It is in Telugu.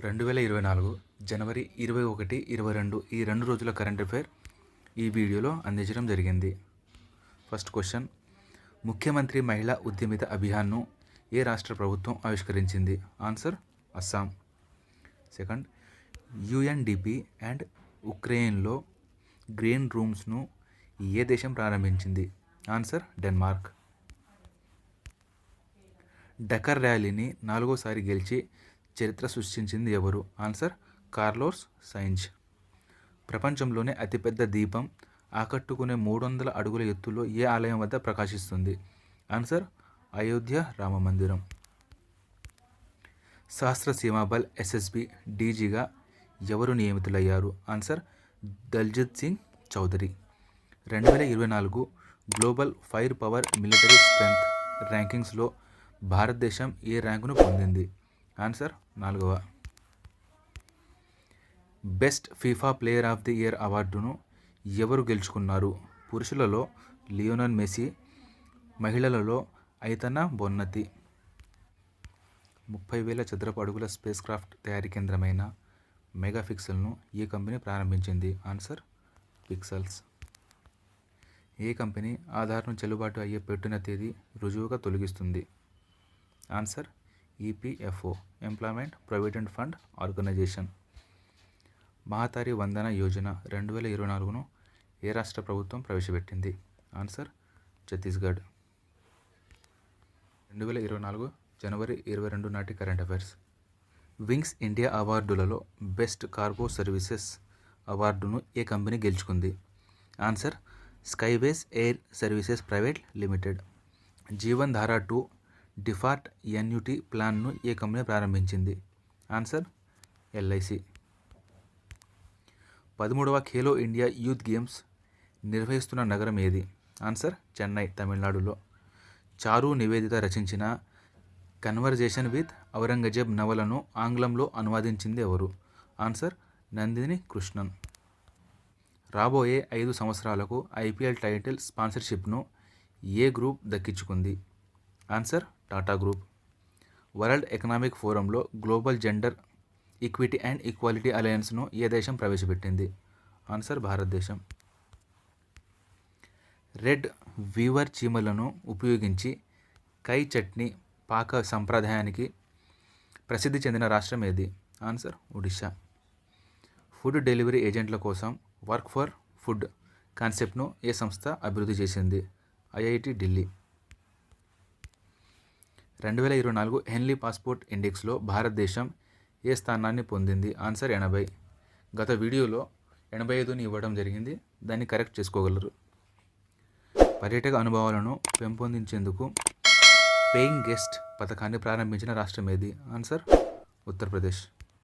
రెండు వేల ఇరవై నాలుగు జనవరి ఇరవై ఒకటి ఇరవై రెండు ఈ రెండు రోజుల కరెంట్ అఫైర్ ఈ వీడియోలో అందించడం జరిగింది. First question. ముఖ్యమంత్రి మహిళా ఉద్యమిత అభియాన్ను ఏ రాష్ట్ర ప్రభుత్వం ఆవిష్కరించింది? Answer Assam. Second. UNDP and ఉక్రెయిన్లో గ్రీన్ రూమ్స్ను ఏ దేశం ప్రారంభించింది? Answer Denmark. డకర్ ర్యాలీని నాలుగోసారి గెలిచి చరిత్ర సృష్టించింది ఎవరు? ఆన్సర్ కార్లోస్ సైన్స్ ప్రపంచంలోనే అతిపెద్ద దీపం ఆకట్టుకునే మూడు వందల అడుగుల ఎత్తులో ఏ ఆలయం వద్ద ప్రకాశిస్తుంది? ఆన్సర్ అయోధ్య రామ మందిరం. సహస్ర సీమాబల్ ఎస్ఎస్బి డీజీగా ఎవరు నియమితులయ్యారు? ఆన్సర్ దల్జిత్ సింగ్ చౌదరి. రెండు వేల ఇరవై నాలుగు global fire power military strength ర్యాంకింగ్స్లో భారతదేశం ఏ ర్యాంకును పొందింది? ఆన్సర్ నాలుగవ. Best FIFA player of the year అవార్డును ఎవరు గెలుచుకున్నారు? పురుషులలో లియోనన్ మెస్సీ మహిళలలో ఐతనా బొన్నతి. ముప్పై వేల చదరపు అడుగుల స్పేస్ క్రాఫ్ట్ తయారీ కేంద్రమైన మెగాఫిక్సెల్ను ఏ కంపెనీ ప్రారంభించింది? ఆన్సర్ పిక్సెల్స్ ఏ కంపెనీ ఆధార్ను చెల్లుబాటు అయ్యే పెట్టిన తేదీ రుజువుగా తొలగిస్తుంది? Answer EPFO employment provident fund organisation Mahtari Vandan Yojana రెండు వేల ఇరవై నాలుగును ఏ రాష్ట్ర ప్రభుత్వం ప్రవేశపెట్టింది? ఆన్సర్ ఛత్తీస్గఢ్ రెండు వేల ఇరవై నాలుగు జనవరి ఇరవై రెండు నాటి కరెంట్ అఫైర్స్ వింగ్స్ ఇండియా అవార్డులలో బెస్ట్ కార్గో సర్వీసెస్ అవార్డును ఏ కంపెనీ గెలుచుకుంది? Answer Skyways air services private limited Jeevan Dhara two default annuity ప్లాన్ను ఏ కంపెనీ ప్రారంభించింది? ఆన్సర్ ఎల్ఐసి పదమూడవ ఖేలో ఇండియా యూత్ గేమ్స్ నిర్వహిస్తున్న నగరం ఏది? ఆన్సర్ చెన్నై తమిళనాడులో. చారు నివేదిత రచించిన కన్వర్జేషన్ విత్ ఔరంగజేబ్ నవలను ఆంగ్లంలో అనువాదించింది ఎవరు? ఆన్సర్ నందిని కృష్ణన్. రాబోయే ఐదు సంవత్సరాలకు ఐపీఎల్ టైటిల్ స్పాన్సర్షిప్ను ఏ గ్రూప్ దక్కించుకుంది? Answer Tata group. World economic ఫోరంలో global gender equity and equality అలయన్స్ను ఏ దేశం ప్రవేశపెట్టింది? ఆన్సర్ భారతదేశం. రెడ్ వీవర్ చీమలను ఉపయోగించి కై చట్నీ పాక సంప్రదాయానికి ప్రసిద్ధి చెందిన రాష్ట్రం ఏది? ఆన్సర్ ఒడిశా. ఫుడ్ డెలివరీ ఏజెంట్ల కోసం వర్క్ ఫర్ ఫుడ్ కాన్సెప్ట్ను ఏ సంస్థ అభివృద్ధి చేసింది? ఐఐటి ఢిల్లీ. రెండు వేల ఇరవై నాలుగు హెన్లీ పాస్పోర్ట్ ఇండెక్స్లో భారతదేశం ఏ స్థానాన్ని పొందింది? ఆన్సర్ ఎనభై. గత వీడియోలో ఎనభై ఐదుని ఇవ్వడం జరిగింది. దాన్ని కరెక్ట్ చేసుకోగలరు. పర్యాటక అనుభవాలను పెంపొందించేందుకు పేయింగ్ గెస్ట్ పథకాన్ని ప్రారంభించిన రాష్ట్రం ఏది? ఆన్సర్ ఉత్తరప్రదేశ్.